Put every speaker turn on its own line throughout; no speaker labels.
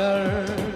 Doctor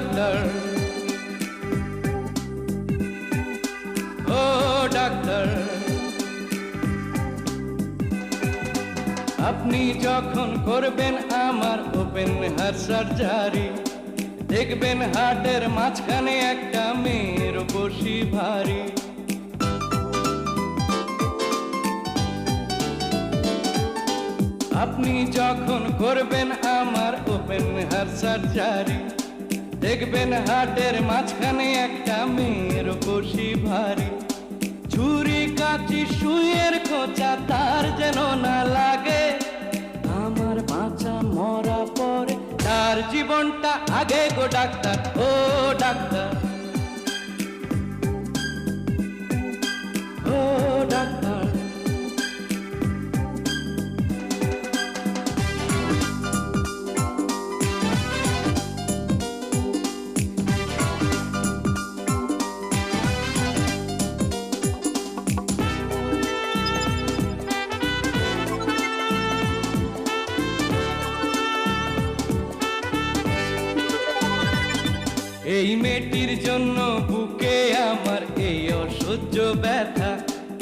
doctor. ও doctor. আপনি যখন করবেন আমার ওপেন হার্ট সার্জারি দেখবেন হার্টের মাঝখানে একটা মেয়ের বসি ভারী। আপনি যখন করবেন আমার ওপেন হার্ট সার্জারি দেখবেন হাটের মাঝখানে একটা মেয়ের বসি ভারী। ছুরি কাচি সুয়ের খোঁচা তার যেন না লাগে। আমার বাঁচা মরা পরে তার জীবনটা আগে গো ডাক্তার, ও ডাক্তার। এই মেয়েটির জন্য বুকে আমার এই অসহ্য ব্যথা,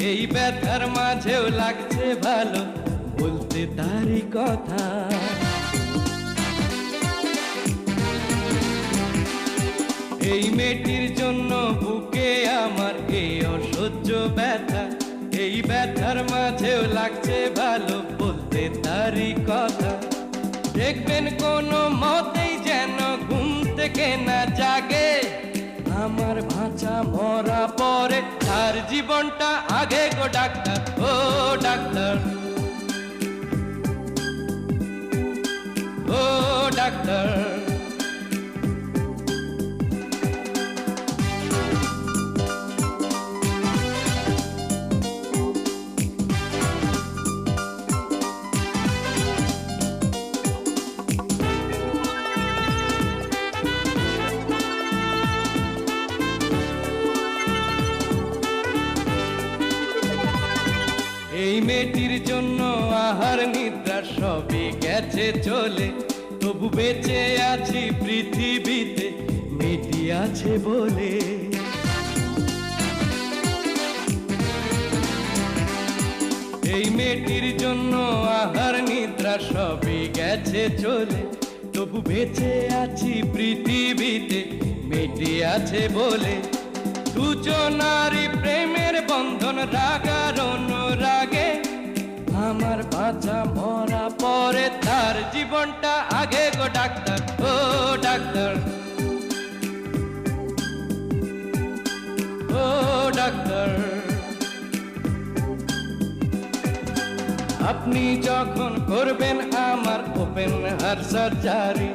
এই ব্যথার মাঝেও লাগছে ভালো বলতে তারই কথা। এই মেয়েটির জন্য বুকে আমার এই অসহ্য ব্যথা, এই ব্যথার মাঝেও লাগছে ভালো বলতে তারই কথা। দেখবেন কোনো মতেই থেকে না জাগে। আমার ভাঁচা মরা পরে তার জীবনটা আগে গো ডাক্তার, ও ডাক্তার। ও ডাক্তার। মেয়েটির জন্য আহার নিদ্রা সবই গেছে চলে। তবু বেঁচে আছি পৃথিবীতে, মেয়েটি আছে বলে। এই মেয়েটির জন্য আহার নিদ্রা সবই গেছে চলে। তবু বেঁচে আছি পৃথিবীতে, মেয়েটি আছে বলে। দুজনারই প্রেমের বন্ধন রাগার জীবনটা আগে গো ডাক্তার, ও ডাক্তার। ও ডাক্তার। আপনি যখন করবেন আমার ওপেন হার্ট সার্জারি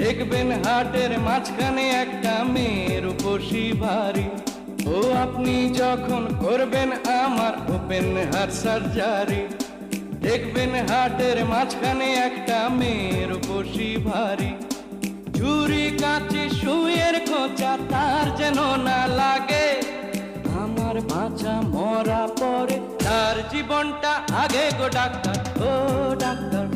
দেখবেন হার্টের মাঝখানে একটা মেয়ের উপসি ভারী। ও, আপনি যখন করবেন আমার ওপেন হার্ট সার্জারি দেখবেন হাটের মাঝখানে একটা মেয়ের বসি ভারী। ঝুরি কাঁচি সুয়ের খোঁচা তার যেন না লাগে। আমার বাঁচা মরা পরে তার জীবনটা আগে গো ডাক্তার, ও ডাক্তার।